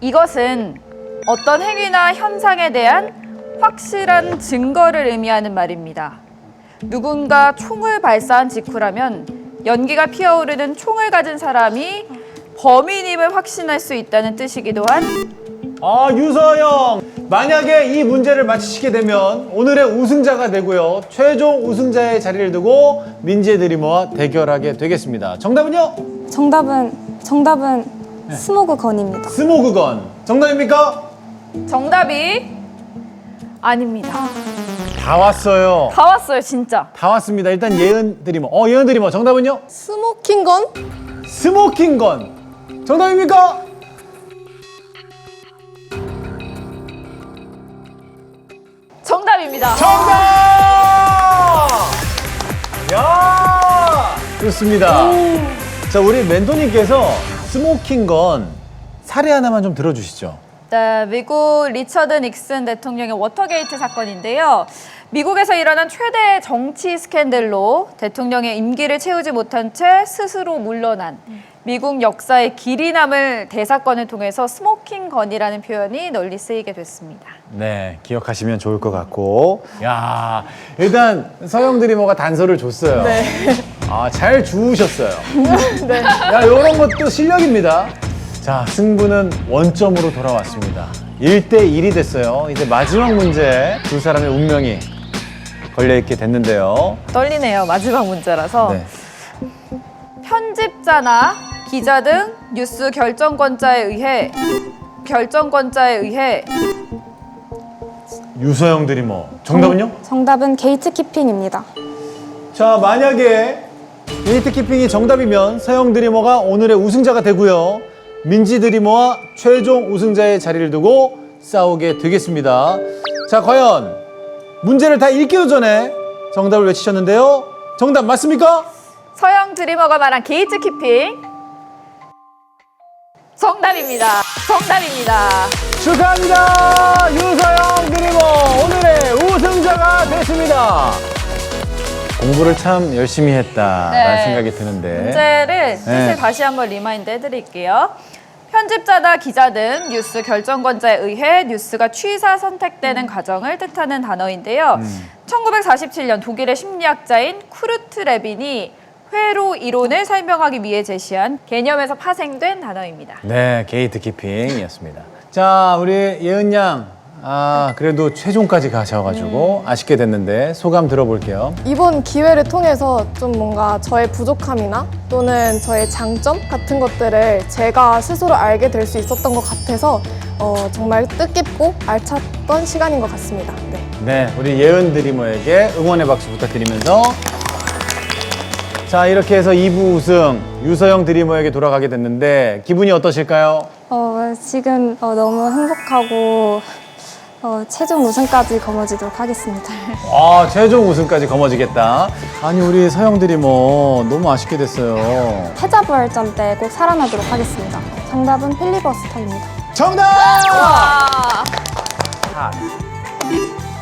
이것은 어떤 행위나 현상에 대한 확실한 증거를 의미하는 말입니다. 누군가 총을 발사한 직후라면 연기가 피어오르는 총을 가진 사람이 범인임을 확신할 수 있다는 뜻이기도 한 아, 유서영. 만약에 이 문제를 맞히시게 되면 오늘의 우승자가 되고요. 최종 우승자의 자리를 두고 민지의 드리머와 대결하게 되겠습니다. 정답은요? 정답은 정답은 스모그 건입니다. 스모그 건. 정답입니까? 정답이 아닙니다. 다 왔어요. 다 왔어요, 진짜. 다 왔습니다. 일단 예은 드리머. 어, 예은 드리머. 정답은요? 스모킹 건? 스모킹 건. 정답입니까? 정답입니다. 정답! 야! 좋습니다. 자, 우리 멘토님께서 스모킹 건 사례 하나만 좀 들어주시죠. 네, 미국 리처드 닉슨 대통령의 워터게이트 사건인데요. 미국에서 일어난 최대 정치 스캔들로 대통령의 임기를 채우지 못한 채 스스로 물러난 미국 역사의 길이 남을 대사건을 통해서 스모킹 건이라는 표현이 널리 쓰이게 됐습니다. 네, 기억하시면 좋을 것 같고. 야, 일단 서영 드리머가 단서를 줬어요. 네. 아, 잘 주우셨어요. 야, 이런 것도 실력입니다. 자, 승부는 원점으로 돌아왔습니다. 1대1이 됐어요. 이제 마지막 문제 두 사람의 운명이 걸려있게 됐는데요. 떨리네요. 마지막 문제라서. 네. 편집자나 기자 등 뉴스 결정권자에 의해 결정권자에 의해 유서영 드리머. 정답은요? 정답은 게이트키핑입니다. 자, 만약에 게이트 키핑이 정답이면 서영 드리머가 오늘의 우승자가 되고요. 민지 드리머와 최종 우승자의 자리를 두고 싸우게 되겠습니다. 자, 과연 문제를 다 읽기도 전에 정답을 외치셨는데요. 정답 맞습니까? 서영 드리머가 말한 게이트 키핑 정답입니다. 정답입니다. 축하합니다. 유서영 드리머 오늘의 우승자가 됐습니다. 공부를 참 열심히 했다라는 네. 생각이 드는데. 문제를 뜻을 네. 다시 한번 리마인드 해드릴게요. 편집자나 기자 등 뉴스 결정권자에 의해 뉴스가 취사 선택되는 과정을 뜻하는 단어인데요. 1947년 독일의 심리학자인 쿠르트 레빈이 회로 이론을 설명하기 위해 제시한 개념에서 파생된 단어입니다. 네, 게이트 키핑이었습니다. 자, 우리 예은 양. 아, 그래도 최종까지 가셔가지고 아쉽게 됐는데 소감 들어볼게요. 이번 기회를 통해서 좀 뭔가 저의 부족함이나 또는 저의 장점 같은 것들을 제가 스스로 알게 될 수 있었던 것 같아서 어, 정말 뜻깊고 알찼던 시간인 것 같습니다. 네. 네, 우리 예은 드리머에게 응원의 박수 부탁드리면서 자, 이렇게 해서 2부 우승 유서영 드리머에게 돌아가게 됐는데 기분이 어떠실까요? 어, 지금 어, 너무 행복하고 어, 최종 우승까지 거머쥐도록 하겠습니다. 아, 최종 우승까지 거머쥐겠다. 아니, 우리 서영 드리머 너무 아쉽게 됐어요. 패자부활전 때 꼭 살아나도록 하겠습니다. 정답은 필리버스터입니다. 정답! 와,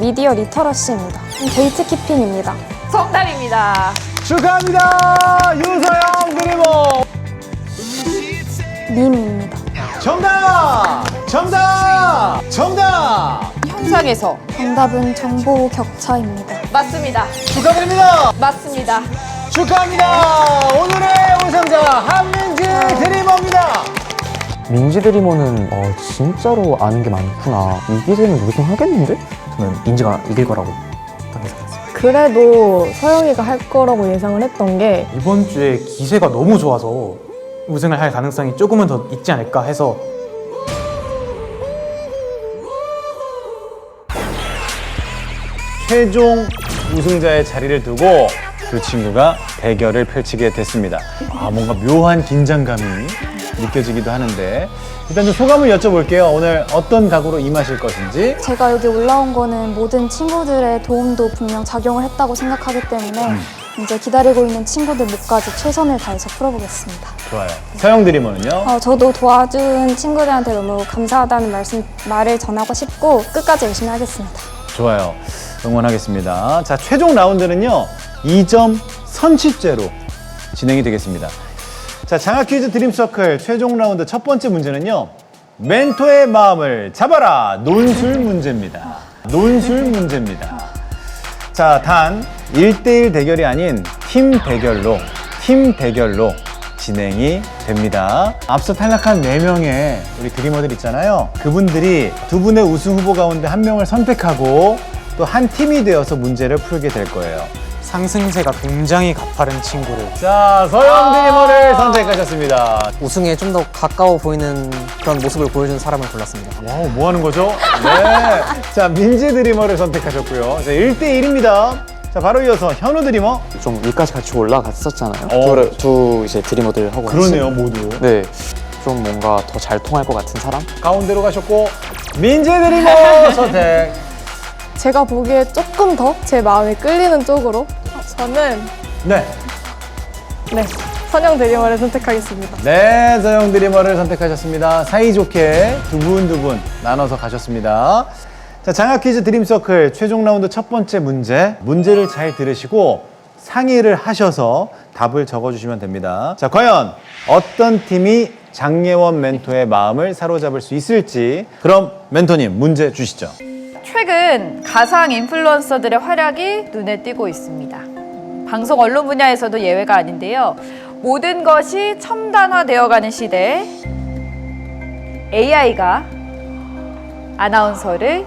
미디어 리터러시입니다. 게이트 키핑입니다. 정답입니다. 축하합니다! 유서영 드리머! 밈입니다. 정답! 정답! 정답! 현상에서 정답은 정보 격차입니다. 맞습니다. 축하드립니다! 맞습니다. 축하합니다! 오늘의 우승자 한민지 드리머입니다! 민지 드리머는 어, 진짜로 아는 게 많구나. 이기재는 우승하겠는데? 저는 민지가 이길 거라고. 그래도 서영이가 할 거라고 예상을 했던 게 이번 주에 기세가 너무 좋아서 우승을 할 가능성이 조금은 더 있지 않을까 해서 최종 우승자의 자리를 두고 두 친구가 대결을 펼치게 됐습니다. 아, 뭔가 묘한 긴장감이 느껴지기도 하는데 일단 좀 소감을 여쭤볼게요. 오늘 어떤 각오로 임하실 것인지. 제가 여기 올라온 거는 모든 친구들의 도움도 분명 작용을 했다고 생각하기 때문에 이제 기다리고 있는 친구들 목까지 최선을 다해서 풀어보겠습니다. 좋아요. 서영 드리머는요? 어, 저도 도와준 친구들한테 너무 감사하다는 말씀 말을 전하고 싶고 끝까지 열심히 하겠습니다. 좋아요. 응원하겠습니다. 자, 최종 라운드는요. 2점 선취죄로 진행이 되겠습니다. 자, 장학 퀴즈 드림서클 최종 라운드 첫 번째 문제는요. 멘토의 마음을 잡아라 논술 문제입니다. 논술 문제입니다. 자, 단 1대1 대결이 아닌 팀 대결로, 팀 대결로 진행이 됩니다. 앞서 탈락한 4명의 우리 드리머들 있잖아요. 그분들이 두 분의 우승 후보 가운데 한 명을 선택하고 또 한 팀이 되어서 문제를 풀게 될 거예요. 상승세가 굉장히 가파른 친구를 자, 서영 드리머를 선택하셨습니다. 우승에 좀 더 가까워 보이는 그런 모습을 보여준 사람을 골랐습니다. 와우, 뭐 하는 거죠? 네. 자, 민지 드리머를 선택하셨고요. 자, 1대1입니다. 자, 바로 이어서 현우 드리머. 좀 위까지 같이 올라갔었잖아요. 어. 두, 두 이제 드리머들 하고 그러네요, 같이. 모두. 네, 좀 뭔가 더 잘 통할 것 같은 사람? 가운데로 가셨고, 민지 드리머 선택. 제가 보기에 조금 더 제 마음이 끌리는 쪽으로 저는 네. 네 선영 드리머를 선택하겠습니다. 네, 서영 드리머를 선택하셨습니다. 사이좋게 두 분 두 분 나눠서 가셨습니다. 자, 장학 퀴즈 드림서클 최종 라운드 첫 번째 문제. 문제를 잘 들으시고 상의를 하셔서 답을 적어주시면 됩니다. 자, 과연 어떤 팀이 장예원 멘토의 마음을 사로잡을 수 있을지. 그럼 멘토님 문제 주시죠. 최근 가상 인플루언서들의 활약이 눈에 띄고 있습니다. 방송 언론 분야에서도 예외가 아닌데요. 모든 것이 첨단화되어가는 시대에 AI가 아나운서를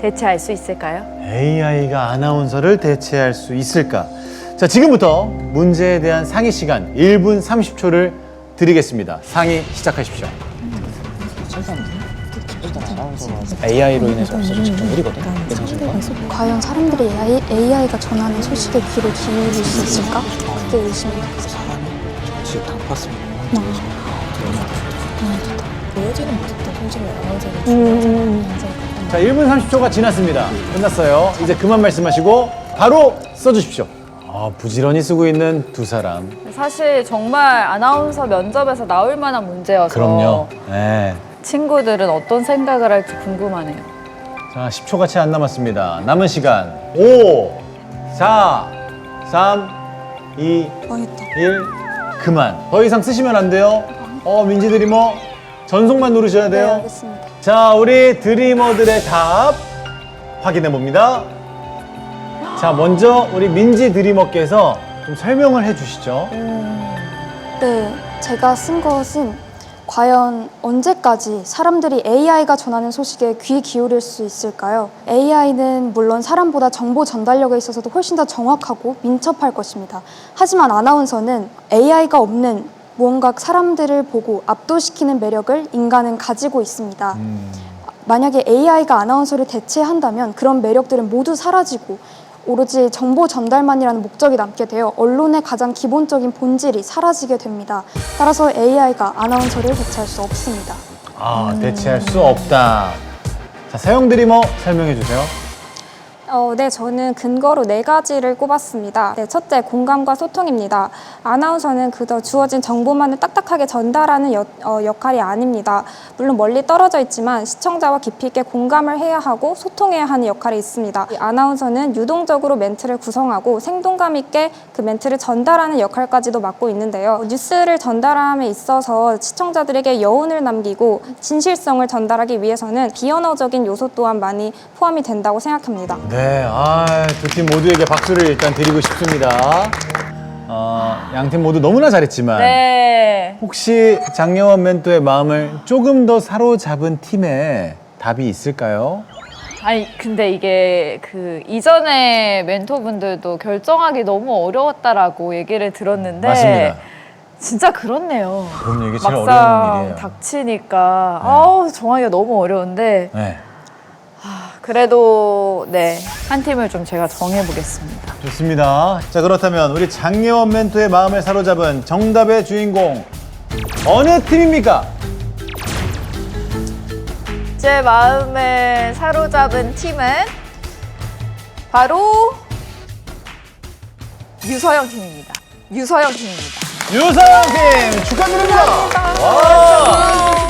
대체할 수 있을까요? AI가 아나운서를 대체할 수 있을까? 자, 지금부터 문제에 대한 상의 시간 1분 30초를 드리겠습니다. 상의 시작하십시오. AI로 인해서 없어진 작품들이거든. 예상신가? 과연 사람들이 AI, AI가 전하는 소식에 귀를 기울일 수 있을까? 그게 의심이 되어요. 지금 다 봤습니다. 자, 1분 30초가 지났습니다. 끝났어요. 이제 그만 말씀하시고 바로 써주십시오. 아, 부지런히 쓰고 있는 두 사람. 사실 정말 아나운서 면접에서 나올 만한 문제여서 그럼요. 네. 친구들은 어떤 생각을 할지 궁금하네요. 자, 10초가 채 안 남았습니다. 남은 시간 5, 4, 3, 2, 망했다. 1. 그만. 더 이상 쓰시면 안 돼요. 어, 민지 드리머 전송만 누르셔야 네, 돼요. 알겠습니다. 자, 우리 드리머들의 답 확인해 봅니다. 자, 먼저 우리 민지 드리머께서 좀 설명을 해 주시죠. 네, 제가 쓴 것은 과연 언제까지 사람들이 AI가 전하는 소식에 귀 기울일 수 있을까요? AI는 물론 사람보다 정보 전달력에 있어서도 훨씬 더 정확하고 민첩할 것입니다. 하지만 아나운서는 AI가 없는 무언가 사람들을 보고 압도시키는 매력을 인간은 가지고 있습니다. 만약에 AI가 아나운서를 대체한다면 그런 매력들은 모두 사라지고 오로지 정보 전달만이라는 목적이 남게 되어 언론의 가장 기본적인 본질이 사라지게 됩니다. 따라서 AI가 아나운서를 대체할 수 없습니다. 아, 대체할 수 없다. 자, 사용 드리머 설명해 주세요. 어, 네, 저는 근거로 네 가지를 꼽았습니다. 네, 첫째, 공감과 소통입니다. 아나운서는 그저 주어진 정보만을 딱딱하게 전달하는 여- 어, 역할이 아닙니다. 물론 멀리 떨어져 있지만 시청자와 깊이 있게 공감을 해야 하고 소통해야 하는 역할이 있습니다. 이 아나운서는 유동적으로 멘트를 구성하고 생동감 있게 그 멘트를 전달하는 역할까지도 맡고 있는데요. 뉴스를 전달함에 있어서 시청자들에게 여운을 남기고 진실성을 전달하기 위해서는 비언어적인 요소 또한 많이 포함이 된다고 생각합니다. 네, 아, 두 팀 모두에게 박수를 일단 드리고 싶습니다. 어, 양팀 모두 너무나 잘했지만 네. 혹시 장영원 멘토의 마음을 조금 더 사로잡은 팀에 답이 있을까요? 아니 근데 이게 그 이전에 멘토분들도 결정하기 너무 어려웠다라고 얘기를 들었는데 맞습니다. 진짜 그렇네요. 그럼 이게 제일 어려운 막상 일이에요. 닥치니까 아우 정하기가 너무 어려운데 네, 그래도 네 한 팀을 좀 제가 정해보겠습니다. 좋습니다. 자, 그렇다면 우리 장예원 멘토의 마음을 사로잡은 정답의 주인공 어느 팀입니까? 제 마음을 사로잡은 팀은 바로 유서영 팀입니다. 유서영 팀입니다. 유서영 팀 축하드립니다. 와.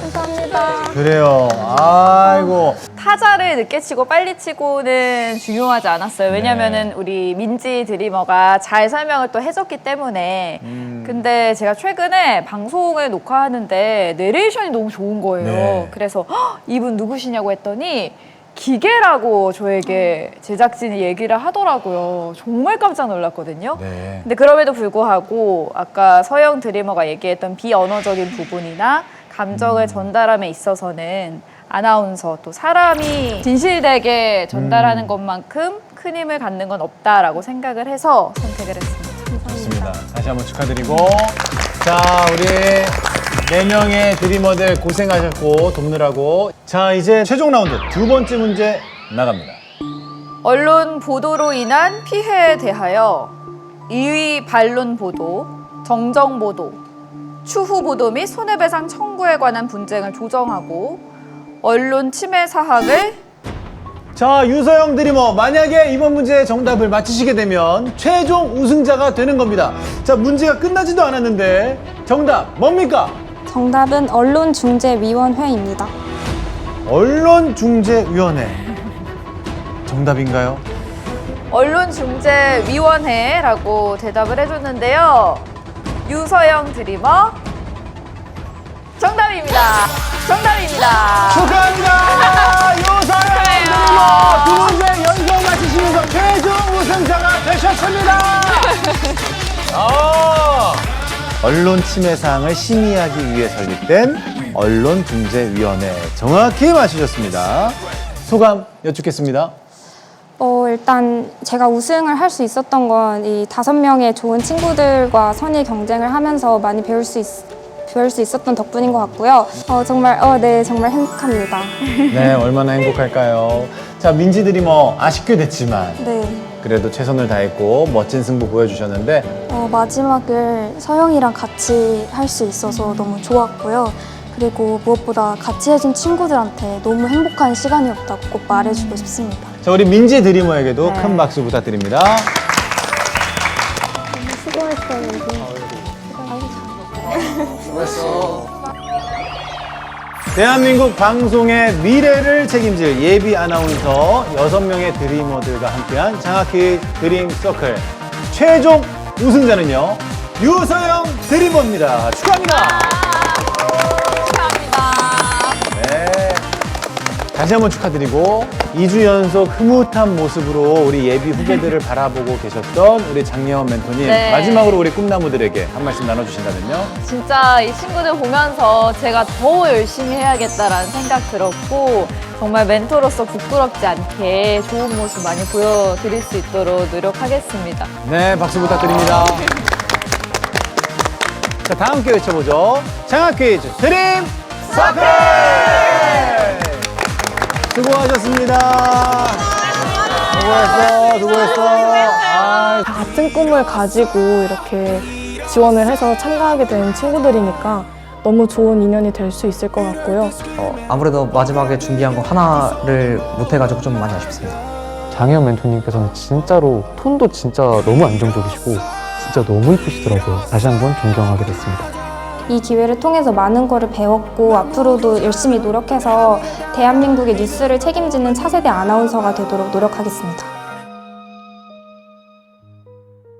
감사합니다. 그래요. 아이고. 타자를 늦게 치고 빨리 치고는 중요하지 않았어요. 왜냐면은 우리 민지 드리머가 잘 설명을 또 해줬기 때문에. 근데 제가 최근에 방송을 녹화하는데 내레이션이 너무 좋은 거예요. 네. 그래서 "헉, 이분 누구시냐고 했더니 기계라고 저에게 제작진이 얘기를 하더라고요. 정말 깜짝 놀랐거든요. 네. 근데 그럼에도 불구하고 아까 서영 드리머가 얘기했던 비언어적인 부분이나 감정을 전달함에 있어서는 아나운서 또 사람이 진실되게 전달하는 것만큼 큰 힘을 갖는 건 없다라고 생각을 해서 선택을 했습니다. 좋습니다. 다시 한번 축하드리고 자 우리 네 명의 드리머들 고생하셨고 돕느라고 자 이제 최종 라운드 두 번째 문제 나갑니다. 언론 보도로 인한 피해에 대하여 이의 반론 보도, 정정 보도, 추후 보도 및 손해배상 청구에 관한 분쟁을 조정하고 언론 침해 사항을 자 유서영 드리머 만약에 이번 문제의 정답을 맞히시게 되면 최종 우승자가 되는 겁니다. 자 문제가 끝나지도 않았는데 정답 뭡니까? 정답은 언론중재위원회입니다. 언론중재위원회 정답인가요? 언론중재위원회라고 대답을 해줬는데요. 유서영 드리머 정답입니다. 정답입니다. 축하합니다. 유서영 드리머 두 문제 연속 맞히시면서 최종 우승자가 되셨습니다. 아, 언론 침해 사항을 심의하기 위해 설립된 언론중재위원회 정확히 맞히셨습니다. 소감 여쭙겠습니다. 어, 일단 제가 우승을 할 수 있었던 건 이 다섯 명의 좋은 친구들과 선의 경쟁을 하면서 많이 배울 수 있, 배울 수 있었던 덕분인 것 같고요. 어, 정말 어, 네 정말 행복합니다. 네, 얼마나 행복할까요? 자, 민지 드리머 아쉽게 됐지만 네. 그래도 최선을 다했고 멋진 승부 보여주셨는데 어, 마지막을 서영이랑 같이 할 수 있어서 너무 좋았고요. 그리고 무엇보다 같이 해준 친구들한테 너무 행복한 시간이었다고 꼭 말해주고 싶습니다. 자, 우리 민지 드리머에게도 네. 큰 박수 부탁드립니다. 대한민국 방송의 미래를 책임질 예비 아나운서 여섯 명의 드리머들과 함께한 장학희 드림 서클 최종 우승자는요 유서영 드리머입니다. 축하합니다. 다시 한번 축하드리고 2주 연속 흐뭇한 모습으로 우리 예비 후배들을 바라보고 계셨던 우리 장예원 멘토님 네. 마지막으로 우리 꿈나무들에게 한 말씀 나눠주신다면요. 진짜 이 친구들 보면서 제가 더 열심히 해야겠다라는 생각 들었고 정말 멘토로서 부끄럽지 않게 좋은 모습 많이 보여드릴 수 있도록 노력하겠습니다. 네, 박수 부탁드립니다. 자, 다음 퀴즈 외쳐보죠. 장학 퀴즈 드림 서클! 수고하셨습니다. 수고했어, 수고했어. 아, 같은 꿈을 가지고 이렇게 지원을 해서 참가하게 된 친구들이니까 너무 좋은 인연이 될 수 있을 것 같고요. 어, 아무래도 마지막에 준비한 거 하나를 못해가지고 좀 많이 아쉽습니다. 장혜연 멘토님께서는 진짜로 톤도 진짜 너무 안정적이시고 진짜 너무 이쁘시더라고요. 다시 한번 존경하게 됐습니다. 이 기회를 통해서 많은 거를 배웠고 앞으로도 열심히 노력해서 대한민국의 뉴스를 책임지는 차세대 아나운서가 되도록 노력하겠습니다.